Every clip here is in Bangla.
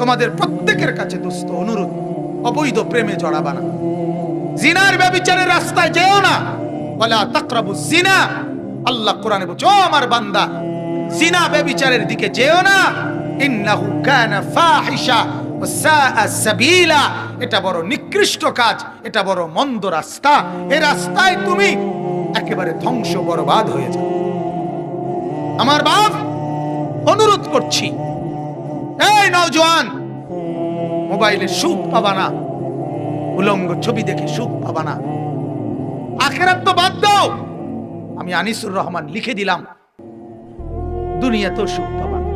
তোমাদের প্রত্যেকের কাছে দোস্ত অনুরোধ, অবৈধ প্রেমে জড়াবা না। জিনার ব্যবিচারের রাস্তায় যেও না। বলা তাকরাবু জিনা। আল্লাহ কোরআনে বলছে, ও আমার বান্দা, জিনা ব্যবিচারের দিকে যেও না। ইন্নাহু কানা ফাহিশা এটা বড় নিকৃষ্ট কাজ, এটা বড় মন্দ রাস্তা। এই রাস্তায় তুমি একেবারে ধ্বংস বরবাদ হয়ে যাবে আমার বাপ, অনুরোধ করছি এই নওজোয়ান, মোবাইলে সুখ পাবা না, উলঙ্গ ছবি দেখে সুখ পাবা না। আখেরাত তো বাদ দাও। আমি আনিসুর রহমান লিখে দিলাম, দুনিয়াতেও সুখ পাবা না।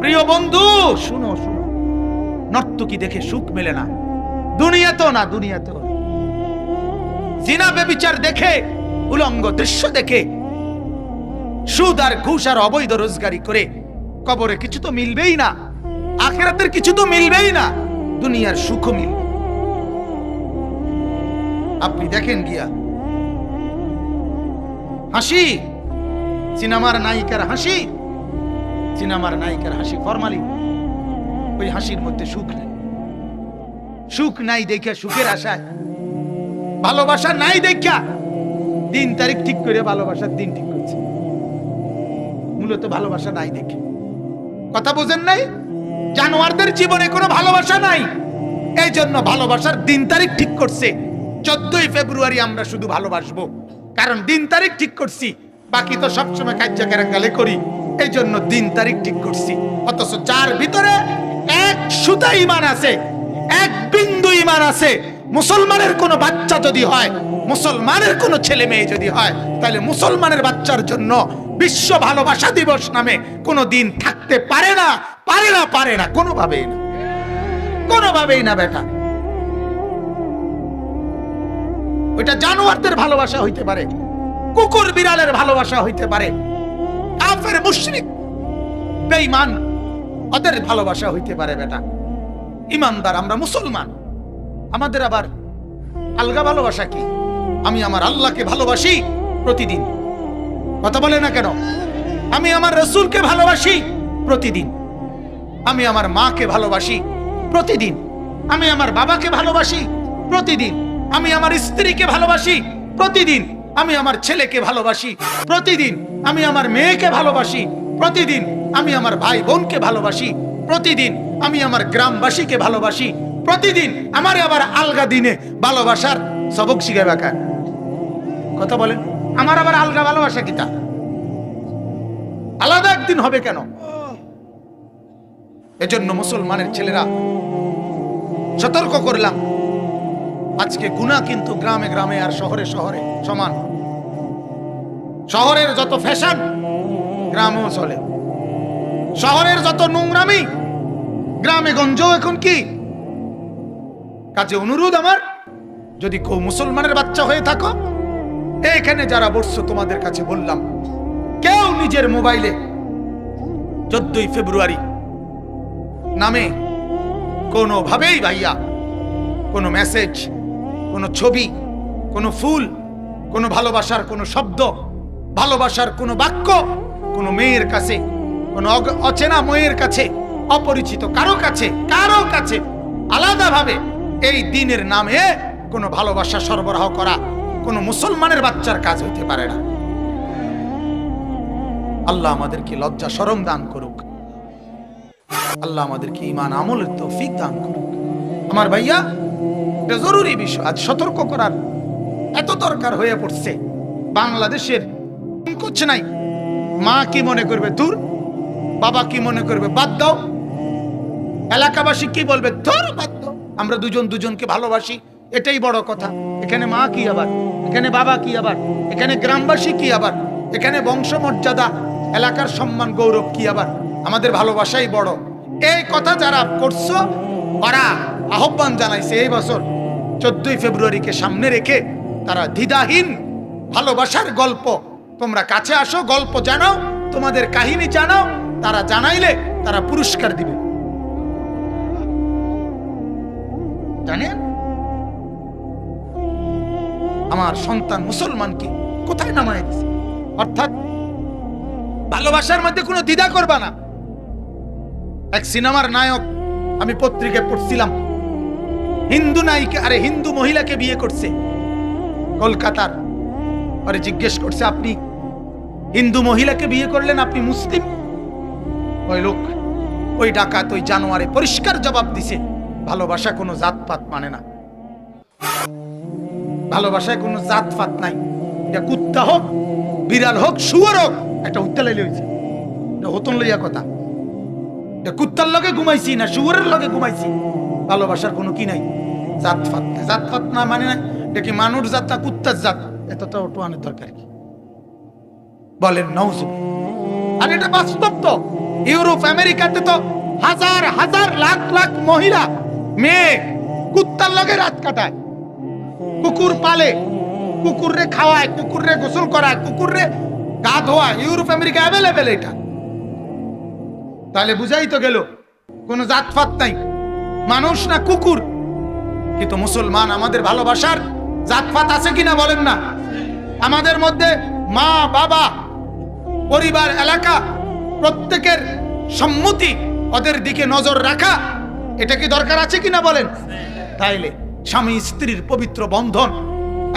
প্রিয় বন্ধু, শুনো শুনো। নর্তকী দেখে সুখ মেলে না। দুনিয়াতেও না দুনিয়াতেও না। জিনা বেবিচার দেখে, উলঙ্গ দৃশ্য দেখে, সুদ আর ঘুষ আর অবৈধ রোজগারি করে কবরে কিছু তো মিলবেই না, আখেরাতের কিছু তো মিলবেই না, দুনিয়ার সুখ মিলবে আপনি দেখেন গিয়া, হাসি, সিনেমার নায়িকার হাসি, সিনেমার নায়িকার হাসি ফরমালি, ওই হাসির মধ্যে সুখ নেই। সুখ নাই দেখা সুখের আশায়, ভালোবাসা নাই দেখা দিন তারিখ ঠিক করে ভালোবাসার দিন ঠিক করছে। মূলত ভালোবাসা নাই দেখে। কথা বোঝেন নাই? জানোয়ারদের জীবনে কোনো ভালোবাসা নাই। এই জন্য ভালোবাসার দিন তারিখ ঠিক করছে। চোদ্দই ফেব্রুয়ারি আমরা শুধু ভালোবাসবো। কারণ দিন তারিখ ঠিক করছি। বাকি তো সবসময় কার্য কেরাঙ্গালে করি। এই জন্য দিন তারিখ ঠিক করছি। অথচ যার ভিতরে এক সুতা ইমান আছে, এক বিন্দু ইমান আছে, মুসলমানের কোনো বাচ্চা যদি হয়, মুসলমানের কোনো ছেলে মেয়ে যদি হয়, তাহলে মুসলমানের বাচ্চার জন্য বিশ্ব ভালোবাসা দিবস নামে কোনো দিন থাকতে পারে না পারে না পারে না, কোনোভাবেই না। কোনোভাবেই না, বেটা। ওইটা জানোয়ারদের ভালোবাসা হইতে পারে, কুকুর বিড়ালের ভালোবাসা হইতে পারে, কাফের মুশরিক, বেঈমান, ওদের ভালোবাসা হইতে পারে, বেটা। ইমানদার, আমরা মুসলমান। আমাদের আবার আলগা ভালোবাসা কি? আমি আমার আল্লাহকে ভালোবাসি প্রতিদিন। কথা বলে না কেন? আমি আমার রসুলকে ভালোবাসি প্রতিদিন। আমি আমার মাকে ভালোবাসি প্রতিদিন। আমি আমার বাবাকে ভালোবাসি প্রতিদিন। আমি আমার স্ত্রীকে ভালোবাসি প্রতিদিন। আমি আমার ছেলেকে ভালোবাসি প্রতিদিন। আমি আমার মেয়েকে ভালোবাসি প্রতিদিন। আমি আমার ভাই বোনকে ভালোবাসি প্রতিদিন। আমি আমার গ্রামবাসীকে ভালোবাসি প্রতিদিন। আমার আবার আলগা দিনে ভালোবাসার সবক শিখে কথা বলেন। আমার আবার আলগা ভালোবাসা কিতা? আলাদা একদিন হবে কেন? এজন্য মুসলমানের ছেলেরা সতর্ক করলাম। আজকে গুণা কিন্তু গ্রামে গ্রামে আর শহরে শহরে সমান। শহরের যত ফ্যাশন গ্রামেও চলে। শহরের যত নোংরামি, গ্রামে গঞ্জও এখন কি? কাজে অনুরোধ আমার, যদি কেউ মুসলমানের বাচ্চা হয়ে থাকো এখানে যারা বসছো, তোমাদের কাছে বললাম, কেউ নিজের মোবাইলে চোদ্দই ফেব্রুয়ারি নামে কোনোভাবেই ভাইয়া কোনো মেসেজ, কোনো ছবি, কোনো ফুল, কোনো ভালোবাসার কোনো শব্দ, ভালোবাসার কোনো বাক্য, কোনো মেয়ের কাছে, কোনো অচেনা মেয়ের কাছে, অপরিচিত কারও কাছে কারও কাছে আলাদাভাবে এই দিনের নামে কোনো ভালোবাসা সরবরাহ করা কোনো মুসলমানের বাচ্চার কাজ হইতে পারে না। আল্লাহ আমাদেরকে লজ্জা সরম দান করুক। আল্লাহ আমাদেরকে ইমান আমলের তৌফিক দান করুক। আমার ভাইয়া, এটা জরুরি বিষয়, আজ সতর্ক করার এত দরকার হয়ে পড়ছে। বাংলাদেশের করছে নাই। মা কি মনে করবে দূর বাবা কি মনে করবে, বাদ দাও। এলাকাবাসী কি বলবে, ধর, বাদ দাও। আমরা দুজন দুজনকে ভালোবাসি। এটাই বড় কথা। এখানে মা কি আবার? এখানে বাবা কি আবার? এখানে গ্রামবাসী কি আবার? এখানে বংশমর্যাদা, এলাকার সম্মান, গৌরব কি আবার? আমাদের ভালোবাসাই বড়। এই কথা যারা করছ ওরা আহ্বান জানাইছে এই বছর, চোদ্দই ফেব্রুয়ারিকে সামনে রেখে তারা দ্বিধাহীন ভালোবাসার গল্প। তোমরা কাছে আসো, গল্প জানাও, তোমাদের কাহিনী জানাও, তারা জানাইলে তারা পুরস্কার দিবে। জানেন? আমার সন্তান মুসলমানকে কোথায় নামায় দিছে? অর্থাৎ ভালোবাসার মধ্যে কোনো দ্বিধা করবা না। এক সিনেমার নায়ক আমি পত্রিকায় পড়ছিলাম। হিন্দু নায়িকা, আরে হিন্দু মহিলাকে বিয়ে করছে। কলকাতার। আরে জিজ্ঞেস করছে, আপনি হিন্দু মহিলাকে বিয়ে করলেন? আপনি মুসলিম? ওই লোক, ওই ডাকাত, ওই জানোয়ারে, পরিষ্কার জবাব দিছে, ভালোবাসা কোনো জাতপাত মানে না। ভালোবাসায় কোনো জাতপাত নাই। এটা কুত্তা হোক, বিড়াল হোক, শুয়ার হোক, একটা হত্যা লাইলে হয়েছে। এটা হতন লইয়া কথা। এটা কুত্তার লগে ঘুমাইছি না, শুয়ারের লগে ঘুমাইছি। ভালোবাসার কোনো কি নাই? জাতপাত নাই। জাতপাত না মানে না এটা কি মানুষ জাত না কুত্তার জাত? এতটা ওটোয়ানের দরকার কি? বলেন নৌজু আর এটা বাস্তব তো। ইউরোপ, আমেরিকাতে তো হাজার হাজার, লাখ লাখ মহিলা, মেয়ে কুত্তার লগে রাত কাটায়। কুকুর পালে, কুকুররে খাওয়ায়, কুকুররে গোসল করায়, কুকুররে গা ধোয়ায় ইউরোপ, আমেরিকা অ্যাভেলেবেল এটা। তাহলে বুঝাই তো গেল, কোনো জাতফাত নাই। মানুষ না কুকুর? কিন্তু মুসলমান আমাদের ভালোবাসার জাতফাত আছে কিনা বলেন না? আমাদের মধ্যে মা, বাবা, পরিবার, এলাকা, প্রত্যেকের সম্মতি ওদের দিকে নজর রাখা, এটা কি দরকার আছে কিনা বলেন? তাইলে স্বামী স্ত্রীর পবিত্র বন্ধন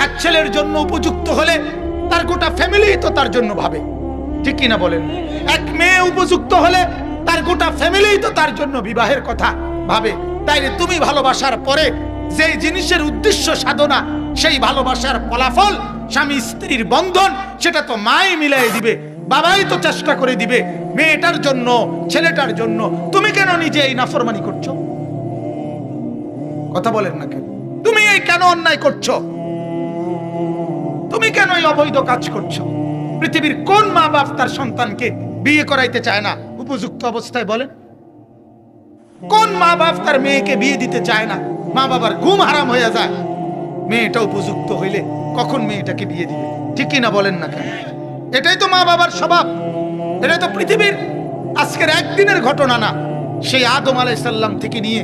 এক ছেলের জন্য উপযুক্ত হলে তার গোটা ফ্যামিলি তো তার জন্য ভাবে। ঠিক কিনা বলেন? এক মেয়ে উপযুক্ত হলে তার গোটা ফ্যামিলি তো তার জন্য বিবাহের কথা ভাবে। তাইলে তুমি ভালোবাসার পরে যে জিনিসের উদ্দেশ্য সাধনা, সেই ভালোবাসার ফলাফল স্বামী স্ত্রীর বন্ধন, সেটা তো মাই মিলাই দিবে, বাবাই তো চেষ্টা করে দিবে মেয়েটার জন্য, ছেলেটার জন্য। তুমি কেন নিজে এই নাফরমানি করছ? কথা বলেন না কেন? কেন অন্যায় করছ? তুমি কেন এই অবৈধ কাজ করছ? পৃথিবীর কোন মা বাপ তার সন্তানকে বিয়ে করাইতে চায় না? উপযুক্ত অবস্থায় বলেন। কোন মা বাপ তার মেয়েকে বিয়ে দিতে চায় না? মা বাবার ঘুম হারাম হয়ে যায়। মেয়েটা উপযুক্ত হইলে কখন মেয়েটাকে বিয়ে দিবে? ঠিক কিনা বলেন না কেন? এটাই তো মা বাবার স্বভাব। এটাই তো পৃথিবীর আজকের একদিনের ঘটনা না। সেই আদম আলাইসাল্লাম থেকে নিয়ে,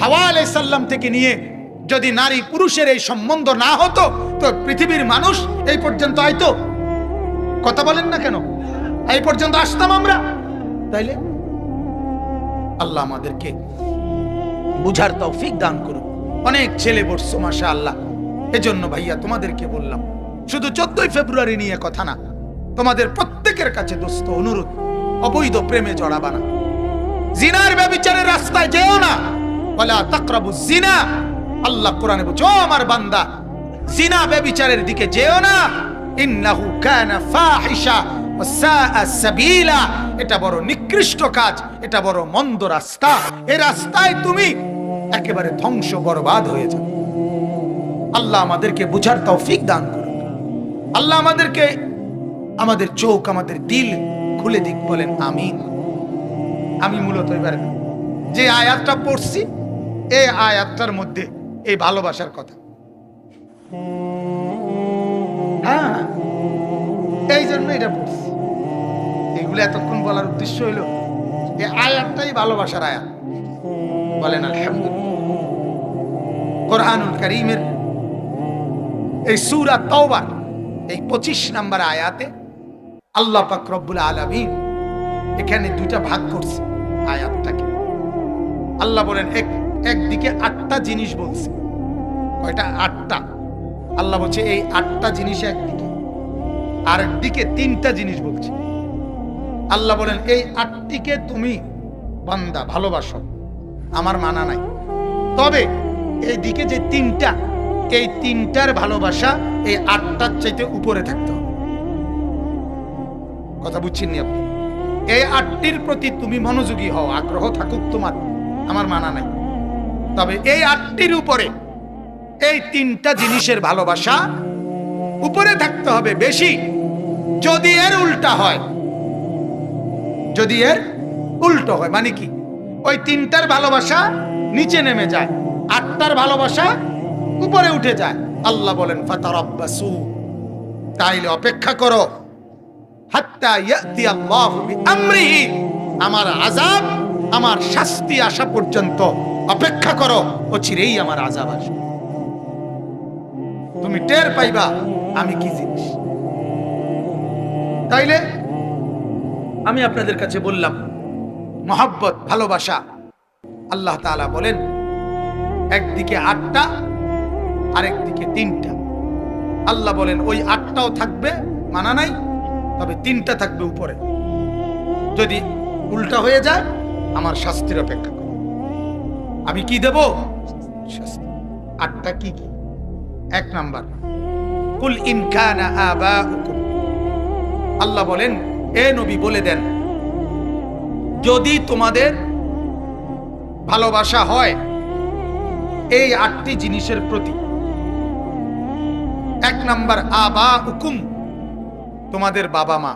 হাওয়া আলাইসাল্লাম থেকে নিয়ে যদি নারী পুরুষের এই সম্বন্ধ না হতো, তো পৃথিবীর মানুষ এই পর্যন্ত আইতো। কথা বলেন না কেন? এই পর্যন্ত আসতাম আমরা। তাইলে? আল্লাহ আমাদেরকে বুঝার তৌফিক দান করুন। অনেক ছেলে বসছো মাসা আল্লাহ এজন্য ভাইয়া তোমাদেরকে বললাম, শুধু চোদ্দই ফেব্রুয়ারি নিয়ে কথা না, তোমাদের প্রত্যেকের কাছে দোস্ত অনুরোধ, অবৈধ প্রেমে জড়াবা না জিনার ব্যবিচারের রাস্তায় যেও না। বলা তাকরাবু জিনা। আল্লাহ কোরআনে বলছো, "ও আমার বান্দা, জিনা ব্যবিচারের দিকে যেও না। ইন্নাহু কানা ফাহিশা সাবিলা। এটা বড় নিকৃষ্ট কাজ, এটা বড় মন্দ রাস্তা। এই রাস্তায় তুমি একেবারে ধ্বংস, বরবাদ হয়ে যাবে। আল্লাহ আমাদেরকে বুঝার তৌফিক দান করুন। আল্লাহ আমাদেরকে আমাদের চোখ, আমাদের দিল খুলে দিক, বলেন আমিন। আমি মূলত এবার যে আয়াতটা পড়ছি এই আয়াতটার মধ্যে এই ভালোবাসার কথা। হ্যাঁ এই জন্য এটা পড়ছি এগুলো এতক্ষণ বলার উদ্দেশ্য হইল এই আয়াতটাই ভালোবাসার আয়াত। বলেন, আলহামদুলিল্লাহ। কোরআনুল করিমের এই সুরা তওবার এই পঁচিশ নাম্বার আয়াতে আল্লাহ পাক রব্বুল আলামিন এখানে দুইটা ভাগ করছে আয়াতটাকে। আল্লাহ বলেন, এক একদিকে আটটা জিনিস বলছে। কয়টা? আটটা। আল্লাহ বলছে, এই আটটা জিনিস একদিকে, আর একদিকে তিনটা জিনিস বলছে। আল্লাহ বলেন, এই আটটিকে তুমি বান্দা, ভালোবাসো। আমার মানা নাই। তবে এই দিকে যে তিনটা, এই তিনটার ভালোবাসা এই আটটার চাইতে উপরে থাকতে হবে। কথা বুঝছেননি আপনি? এই আটটির প্রতি তুমি মনোযোগী হও, আগ্রহ থাকুক তোমার। আমার মানা নাই। তবে এই আটটির উপরে, এই তিনটা জিনিসের ভালোবাসা উপরে থাকতে হবে বেশি। যদি এর উল্টা হয়, যদি এর উল্টো হয় মানে কি? ওই তিনটার ভালোবাসা নিচে নেমে যায়, আটটার ভালোবাসা উপরে উঠে যায়। আল্লাহ বলেন, ফাতারাব্বাসু তাইলে অপেক্ষা করো। হাত্তা ইয়াতি আল্লাহু বিআমরিহি, আমার আযাব, আমার শাস্তি আসা পর্যন্ত। অপেক্ষা করো, ও চিরেই আমার আযাব আসবে। তুমি টের পাইবা আমি কি জিনিস। তাইলে আমি আপনাদের কাছে বললাম, মহাব্বত, ভালোবাসা, আল্লাহ তাআলা বলেন, একদিকে আটটা, আরেকদিকে তিনটা। আল্লাহ বলেন, ওই আটটাও থাকবে, মানা নাই, তবে তিনটা থাকবে উপরে। যদি উল্টা হয়ে যায়, আমার শাস্তির অপেক্ষা আমি কি দেব? আটটা কি? কি এক নাম্বার। কুল ইনকানা আবাউকুম। আল্লাহ বলেন এ নবী বলে দেন যদি তোমাদের ভালোবাসা হয় এই আটটি জিনিসের প্রতি এক নাম্বার আবা হুকুম তোমাদের বাবা মা।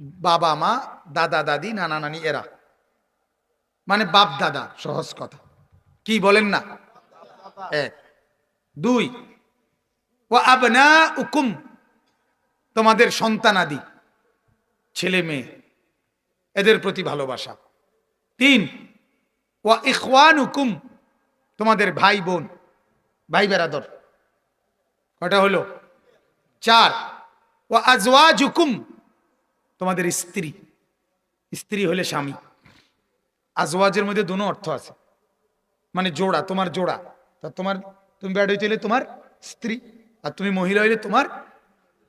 বাবা মা দাদা দাদি নানা নানি এরা। মানে বাপ দাদা, সহজ কথা। কি বলেন না? এক। দুই। ও আবনা উকুম তোমাদের সন্তানাদি ছেলে মেয়ে, এদের প্রতি ভালোবাসা। তিন। ও ইখওয়ান হুকুম তোমাদের ভাই বোন, ভাই বেরাদর। কটা হলো? চার। ও আজওয়াজ হুকুম তোমাদের স্ত্রী। স্ত্রী হলে স্বামী। আজওয়াজের মধ্যে দুনো অর্থ আছে। মানে জোড়া তোমার জোড়া। তা তোমার তুমি ব্যাড হইতে তোমার স্ত্রী আর তুমি মহিলা হইলে তোমার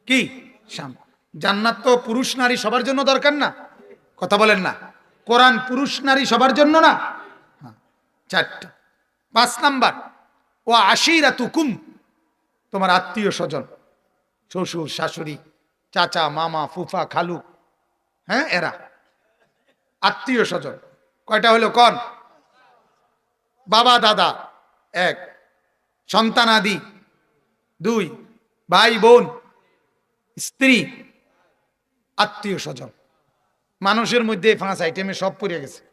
কি? স্বামী। জান্নাত তো পুরুষ নারী সবার জন্য দরকার না। কথা বলেন না। কোরআন পুরুষ নারী সবার জন্য না? হ্যাঁ, চারটা। পাঁচ নাম্বার ও আশিরা তুকুম তোমার আত্মীয় স্বজন শ্বশুর শাশুড়ি চাচা মামা ফুফা খালু হ্যাঁ এরা। আত্মীয় স্বজন। কয়টা হলো কন? বাবা, দাদা, এক। সন্তান আদি, দুই। ভাই, বোন, স্ত্রী, আত্মীয় স্বজন। মানুষের মধ্যে এই পাঁচ আইটেমে সব পড়ে গেছে।